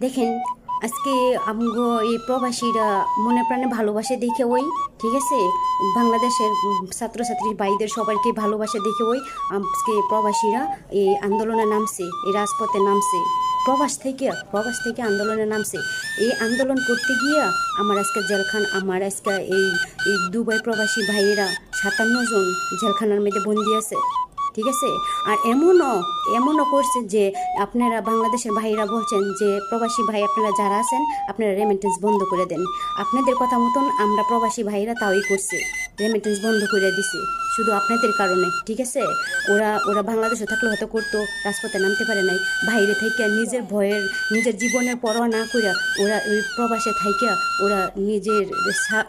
দেখেন, আজকে আমগো এই প্রবাসীরা মনে প্রাণে ভালোবাসে দেখে ওই, ঠিক আছে? বাংলাদেশের ছাত্রছাত্রী ভাইদের সবাইকে ভালোবাসে দেখে ওই, আজকে প্রবাসীরা এই আন্দোলনে নামছে, এই রাজপথে নামছে। প্রবাস থেকে প্রবাস থেকে আন্দোলনে নামছে। এই আন্দোলন করতে গিয়ে আমার আজকে জেলখান, আমার আজকে এই দুবাই প্রবাসী ভাইয়েরা সাতান্ন জন জেলখানার মধ্যে বন্দি আছে। ঠিক আছে? আর এমনও এমনও করছে যে আপনারা বাংলাদেশের ভাইরা বলছেন যে প্রবাসী ভাই আপনারা যারা আছেন, আপনারা রেমিটেন্স বন্ধ করে দেন। আপনাদের কথা মতন আমরা প্রবাসী ভাইরা তাওই করছি। রেমিটেন্স বন্ধ করে দিছে। শুধু আপনাদের কারণে, ঠিক আছে? ওরা ওরা বাংলাদেশে থাকলে হয়তো করতো, রাজপথে নামতে পারে নাই। বাইরে থেকে নিজের ভয়ের, নিজের জীবনের পরোয়া না করে ওরা ওই প্রবাসে থাইকা ওরা নিজের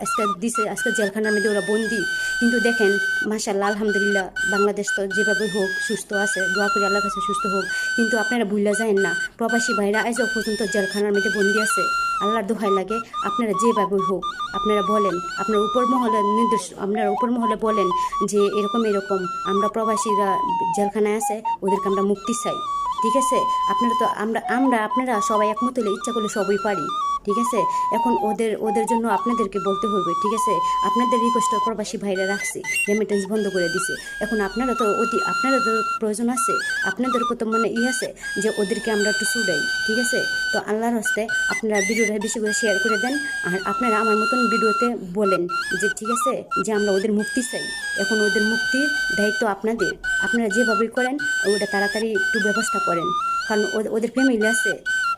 আজকে দিছে, আজকে জেলখানার মধ্যে ওরা বন্দি। কিন্তু দেখেন মাশাল্লাহ আলহামদুলিল্লাহ, বাংলাদেশ তো যেভাবে হোক, সুস্থ আছে, দোয়া করি আল্লাহ কাছে সুস্থ হোক। কিন্তু আপনারা ভুলে যায়েন না। প্রবাসী ভাইরা আজও পর্যন্ত জেলখানার মধ্যে বন্দি আছে। আল্লাহর দোহাই লাগে, আপনারা যেভাবে হোক, আপনারা বলেন, আপনার উপর মহলে নির্দেশ, আপনারা উপর মহলে বলেন যে এরকম এরকম, আমরা প্রবাসীরা জেলখানায় আছে, ওদেরকে আমরা মুক্তি চাই। ঠিক আছে? আপনারা তো, আমরা আমরা, আপনারা সবাই একমত হলে ইচ্ছা করলে সবই পারি। ঠিক আছে? এখন ওদের ওদের জন্য আপনাদেরকে বলতে হইবে, ঠিক আছে? আপনাদের রিকোয়েস্ট প্রবাসী ভাইরা রাখছে রেমিটেন্স বন্ধ করে দিছে। এখন আপনারা তো অতি আপনারা তো প্রয়োজন আছে আপনাদেরকে তো মানে ই আছে যে ওদেরকে আমরা একটু সুডাই ঠিক আছে? তো আল্লাহর হস্তে আপনারা ভিডিওটা বেশি করে শেয়ার করে দেন, আর আপনারা আমার মতন ভিডিওতে বলেন যে, ঠিক আছে? যে আমরা ওদের মুক্তি চাই। এখন ওদের মুক্তির দায়িত্ব আপনাদের। আপনারা যেভাবেই করেন, ওটা তাড়াতাড়ি একটু ব্যবস্থা করেন। কারণ ওদের ফ্যামিলি আছে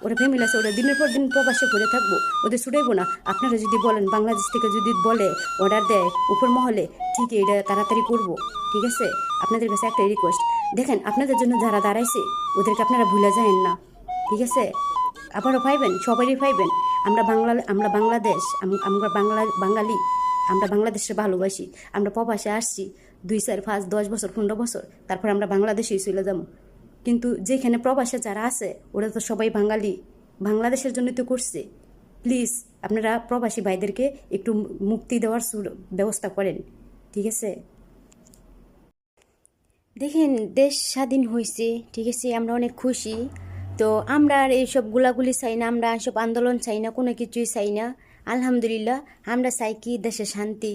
ওরা ফ্যামিলি আছে, ওরা দিনের পর দিন প্রবাসে পড়ে থাকব, ওদের ছুটাইবো না। আপনারা যদি বলেন, বাংলাদেশ থেকে যদি বলে অর্ডার দেয় উপর মহলে, ঠিক এটা তাড়াতাড়ি করব, ঠিক আছে? আপনাদের কাছে একটা রিকোয়েস্ট দেখেন, আপনাদের জন্য যারা দাঁড়াইছে, ওদেরকে আপনারা ভুলে যায়েন না, ঠিক আছে? আবারও পাইবেন সবারই পাইবেন। আমরা বাংলা, আমরা বাংলাদেশ আমরা বাংলা, বাঙালি, আমরা বাংলাদেশে ভালোবাসি, আমরা প্রবাসে আসছি, দুই চার, পাঁচ, দশ বছর, পনেরো বছর, তারপর আমরা বাংলাদেশেই চলে যাব। কিন্তু যেখানে প্রবাসে যারা আছে, ওরা তো সবাই বাঙালি। বাংলাদেশের জন্য তো করছে। প্লিজ, আপনারা প্রবাসী ভাইদেরকে একটু মুক্তি দেওয়ার ব্যবস্থা করেন। ঠিক আছে? দেখেন, দেশ স্বাধীন হয়েছে ঠিক আছে? আমরা অনেক খুশি। তো আমরা আর এইসব গুলাগুলি চাই না, আমরা এসব আন্দোলন চাই না, কোনো কিছুই চাই না। আলহামদুলিল্লাহ, আমরা চাই কি দেশে শান্তি,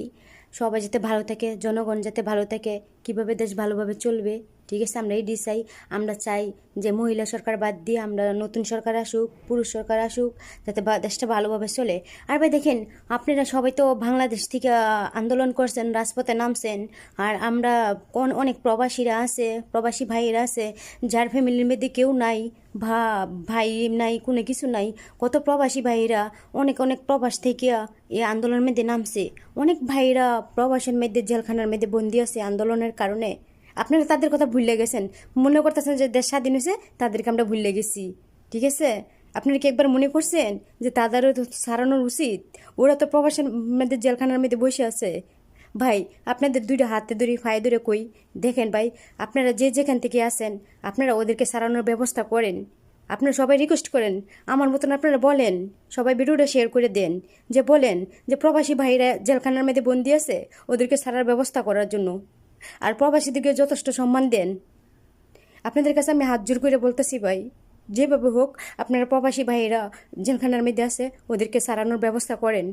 সবাই যাতে ভালো থাকে, জনগণ যাতে ভালো থাকে, কীভাবে দেশ ভালোভাবে চলবে। ঠিক আছে আমরা এটি চাই আমরা চাই যে মহিলা সরকার বাদ দিয়ে আমরা নতুন সরকার আসুক, পুরুষ সরকার আসুক, যাতে দেশটা ভালোভাবে চলে। আর ভাই দেখেন, আপনারা সবাই তো বাংলাদেশ থেকে আন্দোলন করছেন, রাজপথে নামছেন, আর আমরা কোন- অনেক প্রবাসীরা আছে, প্রবাসী ভাইয়েরা আছে, যার ফ্যামিলির মধ্যে কেউ নাই, ভা ভাই নাই, কোনো কিছু নাই। কত প্রবাসী ভাইয়েরা অনেক অনেক প্রবাস থেকে এই আন্দোলনের মধ্যে নামছে। অনেক ভাইয়েরা প্রবাসের মধ্যে, জেলখানার মধ্যে বন্দি আছে আন্দোলনের কারণে। আপনারা তাদের কথা ভুলে গেছেন। মনে করতেছেন যে দেশ স্বাধীন হয়েছে, তাদেরকে আমরা ভুলে গেছি। ঠিক আছে? আপনারা কি একবার মনে করছেন যে তাদেরও তো সারানোর উচিত? ওরা তো প্রবাসের মধ্যে জেলখানার মধ্যে বসে আছে। ভাই, আপনাদের দুইটা হাতে ধরে, পায়ে ধরে কই? দেখেন ভাই, আপনারা যে যেখান থেকে আসেন আপনারা ওদেরকে সারানোর ব্যবস্থা করেন। আপনারা সবাই রিকোয়েস্ট করেন। আমার মতন আপনারা বলেন। সবাই ভিডিওটা শেয়ার করে দেন। যে বলেন যে প্রবাসী ভাইরা জেলখানার মধ্যে বন্দি আছে, ওদেরকে সারার ব্যবস্থা করার জন্য। আর প্রবাসীদেরকে যথেষ্ট সম্মান দেন। আপনাদের কাছে আমি হাত জোর করে বলতেছি ভাই, যেভাবে হোক আপনারা প্রবাসী ভাইয়েরা জেলখানার মধ্যে আছে, ওদেরকে সারানোর ব্যবস্থা করেন।